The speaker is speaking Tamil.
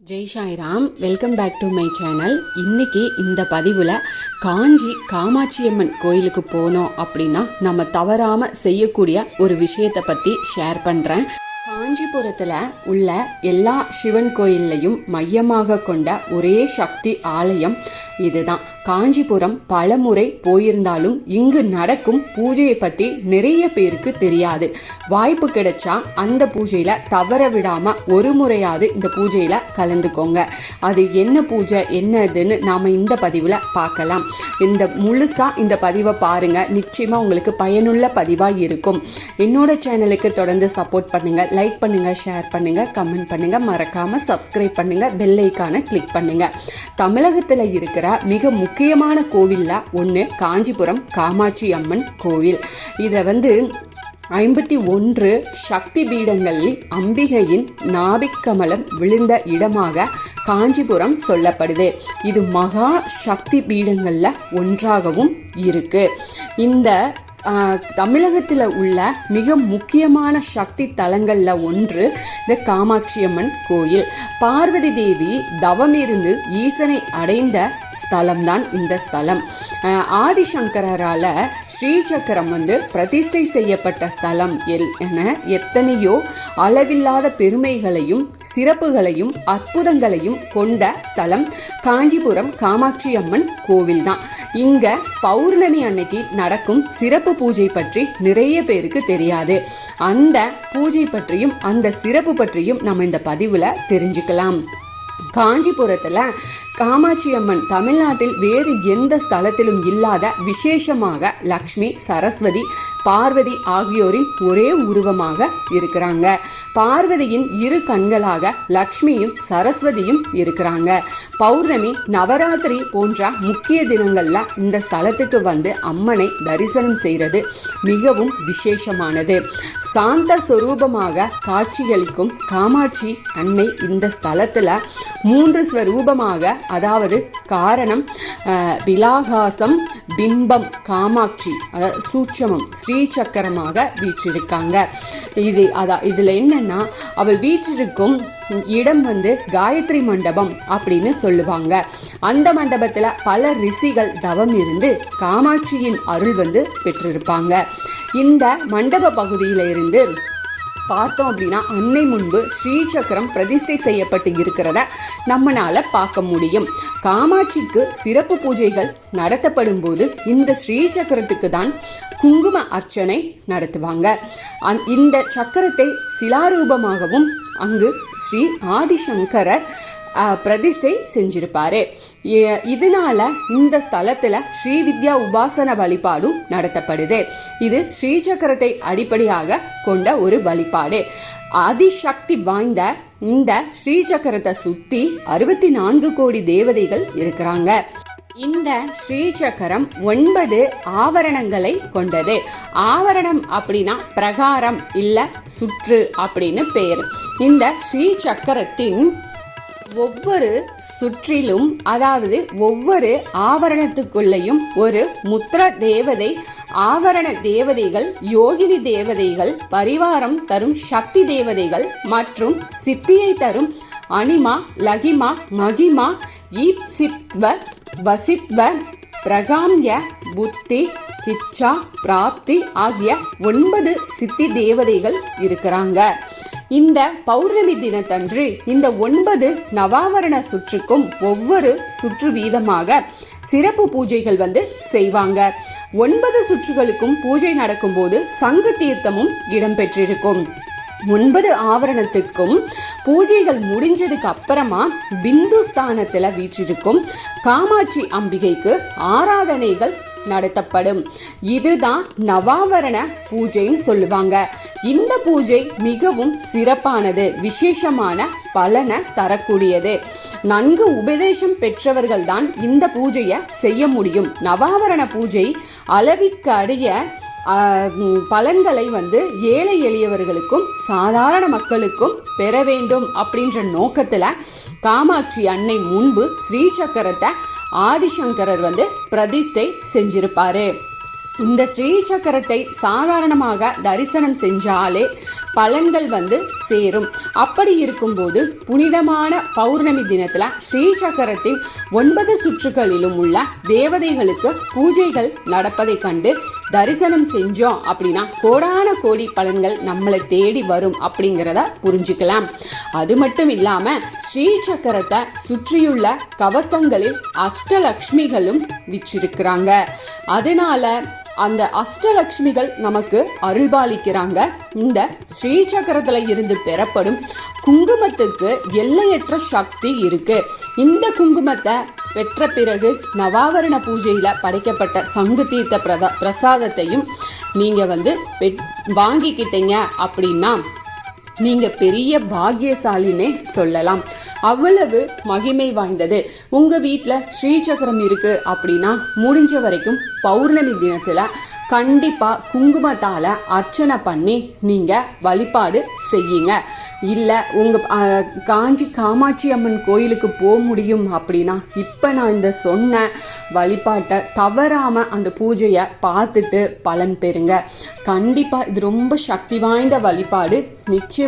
Jai Sairam welcome back to my channel இன்னைக்கு இந்த பதிவில் காஞ்சி காமாட்சியம்மன் கோயிலுக்கு போனோம் அப்படின்னா நம்ம தவறாமல் செய்யக்கூடிய ஒரு விஷயத்தை பற்றி ஷேர் பண்ணுறேன் காஞ்சிபுரத்தில் உள்ள எல்லா சிவன் கோயில்லையும் மையமாக கொண்ட ஒரே சக்தி ஆலயம் இதுதான். காஞ்சிபுரம் பலமுறை போயிருந்தாலும் இங்கு நடக்கும் பூஜையை பற்றி நிறைய பேருக்கு தெரியாது. வாய்ப்பு கிடைச்சா அந்த பூஜையில் தவற விடாமல் ஒரு முறையாவது இந்த பூஜையில் கலந்துக்கோங்க. அது என்ன பூஜை என்னதுன்னு நாம் இந்த பதிவில் பார்க்கலாம். இந்த முழுசாக இந்த பதிவை பாருங்கள் நிச்சயமாக உங்களுக்கு பயனுள்ள பதிவாக இருக்கும். என்னோட சேனலுக்கு தொடர்ந்து சப்போர்ட் பண்ணுங்கள் லைக் பண்ணுங்கள் ஷேர் பண்ணுங்கள் கமெண்ட் பண்ணுங்கள் மறக்காமல் சப்ஸ்கிரைப் பண்ணுங்கள் பெல் ஐக்கானை கிளிக் பண்ணுங்கள் தமிழகத்தில் இருக்கிற மிக முக்கியமான கோவிலில் ஒன்று காஞ்சிபுரம் காமாட்சி அம்மன் கோவில். இதில் வந்து ஐம்பத்தி ஒன்று சக்தி பீடங்களில் அம்பிகையின் நாபிக்கமலம் விழுந்த இடமாக காஞ்சிபுரம் சொல்லப்படுது. இது மகா சக்தி பீடங்களில் ஒன்றாகவும் இருக்கு. இந்த தமிழகத்தில் உள்ள மிக முக்கியமான சக்தி தலங்களில் ஒன்று இந்த காமாட்சி அம்மன் கோயில். பார்வதி தேவி தவம் இருந்து ஈசனை அடைந்த ஸ்தலம்தான் இந்த ஸ்தலம். ஆதிசங்கரால் ஸ்ரீசக்கரம் வந்து பிரதிஷ்டை செய்யப்பட்ட ஸ்தலம் எல் என எத்தனையோ அளவில்லாத பெருமைகளையும் சிறப்புகளையும் அற்புதங்களையும் கொண்ட ஸ்தலம் காஞ்சிபுரம் காமாட்சி அம்மன் கோவில் தான் இங்க பௌர்ணமி அன்னைக்கு நடக்கும் சிறப்பு பூஜை பற்றி நிறைய பேருக்கு தெரியாது. அந்த பூஜை பற்றியும் அந்த சிறப்பு பற்றியும் நம்ம இந்த பதிவில் தெரிஞ்சுக்கலாம். காஞ்சிபுரத்தில் காமாட்சி அம்மன் தமிழ்நாட்டில் வேறு எந்த ஸ்தலத்திலும் இல்லாத விசேஷமாக லக்ஷ்மி சரஸ்வதி பார்வதி ஆகியோரின் ஒரே உருவமாக இருக்கிறாங்க. பார்வதியின் இரு கண்களாக லக்ஷ்மியும் சரஸ்வதியும் இருக்கிறாங்க. பௌர்ணமி நவராத்திரி போன்ற முக்கிய தினங்கள்ல இந்த ஸ்தலத்துக்கு வந்து அம்மனை தரிசனம் செய்கிறது மிகவும் விசேஷமானது. சாந்த சொரூபமாக காட்சியளிக்கும் காமாட்சி அன்னை இந்த ஸ்தலத்தில் மூன்று ஸ்வரூபமாக அதாவது காரணம் விலாகாசம் பிம்பம் காமாட்சி அதாவது சூட்சமம் ஸ்ரீசக்கரமாக வீற்றிருக்காங்க. இது அதான் இதில் என்னன்னா அவள் வீற்றிருக்கும் இடம் வந்து காயத்ரி மண்டபம் அப்படின்னு சொல்லுவாங்க. அந்த மண்டபத்தில் பல ரிஷிகள் தவம் இருந்து காமாட்சியின் அருள் வந்து பெற்றிருப்பாங்க. இந்த மண்டப பகுதியில் இருந்து பார்த்தோம் அப்படின்னா அன்னை முன்பு ஸ்ரீசக்கரம் பிரதிஷ்டை செய்யப்பட்டு இருக்கிறத நம்மளால பார்க்க முடியும். காமாட்சிக்கு சிறப்பு பூஜைகள் நடத்தப்படும் போது இந்த ஸ்ரீசக்கரத்துக்கு தான் குங்கும அர்ச்சனை நடத்துவாங்க. இந்த சக்கரத்தை சிலாரூபமாகவும் அங்கு ஸ்ரீ ஆதிசங்கரர் பிரதிஷ்டை செஞ்சிருப்பாரு. இதனால இந்த ஸ்தலத்துல ஸ்ரீ வித்யா உபாசன வழிபாடும் நடத்தப்படுது. இது ஸ்ரீசக்கரத்தை அடிப்படையாக கொண்ட ஒரு வழிபாடு. அதிசக்தி வாய்ந்த இந்த ஸ்ரீசக்கரத்தை சுத்தி அறுபத்தி நான்கு கோடி தேவதைகள் இருக்கிறாங்க. இந்த ஸ்ரீசக்கரம் ஒன்பது ஆவரணங்களை கொண்டது. ஆவரணம் அப்படின்னா பிரகாரம் இல்ல சுற்று அப்படின்னு பேர். இந்த ஸ்ரீசக்கரத்தின் ஒவ்வொரு சுற்றிலும் அதாவது ஒவ்வொரு ஆவரணத்துக்குள்ளேயும் ஒரு முத்திர தேவதை ஆவரண தேவதைகள் யோகினி தேவதைகள் பரிவாரம் தரும் சக்தி தேவதைகள் மற்றும் சித்தியை தரும் அனிமா லகிமா மகிமா ஈப்சித்வ வசித்வ பிரகாம்ய புத்தி கிச்சா பிராப்தி ஆகிய ஒன்பது சித்தி தேவதைகள் இருக்கிறாங்க. இந்த பௌர்ணமி தினத்தன்று இந்த ஒன்பது நவாவரண சுற்றுக்கும் ஒவ்வொரு சுற்று வீதமாக சிறப்பு பூஜைகள் வந்து செய்வாங்க. ஒன்பது சுற்றுகளுக்கும் பூஜை நடக்கும்போது சங்கு தீர்த்தமும் இடம்பெற்றிருக்கும். ஒன்பது ஆவரணத்துக்கும் பூஜைகள் முடிஞ்சதுக்கு அப்புறமா பிந்து ஸ்தானத்துல வீற்றிருக்கும் காமாட்சி அம்பிகைக்கு ஆராதனைகள் நடத்தப்படும். இதுதான் நவாவரண பூஜைன்னு சொல்லுவாங்க. இந்த பூஜை மிகவும் சிறப்பானது விசேஷமான பலனை தரக்கூடியது. நன்கு உபதேசம் பெற்றவர்கள் தான் இந்த பூஜையை செய்ய முடியும். நவாவரண பூஜை அளவிற்கு அடைய பலன்களை வந்து ஏழை எளியவர்களுக்கும் சாதாரண மக்களுக்கும் பெற வேண்டும் அப்படின்ற நோக்கத்தில் காமாட்சி அன்னை முன்பு ஸ்ரீசக்கரத்தை ஆதிசங்கரர் வந்து பிரதிஷ்டை செஞ்சிருப்பாரு. இந்த ஸ்ரீ சக்கரத்தை சாதாரணமாக தரிசனம் செஞ்சாலே பலன்கள் வந்து சேரும். அப்படி இருக்கும்போது புனிதமான பௌர்ணமி தினத்தில் ஸ்ரீ சக்கரத்தின் ஒன்பது சுற்றுகளிலும் உள்ள தேவதைகளுக்கு பூஜைகள் நடப்பதை கண்டு தரிசனம் செஞ்சோம் அப்படின்னா கோடான கோடி பலன்கள் நம்மளை தேடி வரும் அப்படிங்கிறத புரிஞ்சுக்கலாம். அது மட்டும் இல்லாமல் ஸ்ரீ சக்கரத்தை சுற்றியுள்ள கவசங்களில் அஷ்டலக்ஷ்மிகளும் விச்சிருக்கிறாங்க அதனால அந்த அஷ்டலக்ஷ்மிகள் நமக்கு அருள்பாலிக்கிறாங்க. இந்த ஸ்ரீ சக்கரத்தில் இருந்து பெறப்படும் குங்குமத்துக்கு எல்லையற்ற சக்தி இருக்கு. இந்த குங்குமத்தை பெற்ற பிறகு நவாவரண பூஜையில் படைக்கப்பட்ட சங்கு தீர்த்த பிரதா பிரசாதத்தையும் நீங்கள் வந்து பெட் வாங்கிக்கிட்டீங்க அப்படின்னா நீங்க பெரிய பாக்கியசாலினே சொல்லலாம். அவ்வளவு மகிமை வாய்ந்தது. உங்க வீட்டில் ஸ்ரீசக்கரம் இருக்கு அப்படின்னா முடிஞ்ச வரைக்கும் பௌர்ணமி தினத்துல கண்டிப்பா குங்குமத்தால அர்ச்சனை பண்ணி நீங்க வழிபாடு செய்யுங்க. இல்ல உங்க காஞ்சி காமாட்சி அம்மன் கோயிலுக்கு போக முடியும் அப்படின்னா இப்ப நான் இந்த சொன்ன வழிபாட்டை தவறாம அந்த பூஜையை பார்த்துட்டு பலன் பெறுங்க. கண்டிப்பா இது ரொம்ப சக்தி வாய்ந்த வழிபாடு. நிச்சயம்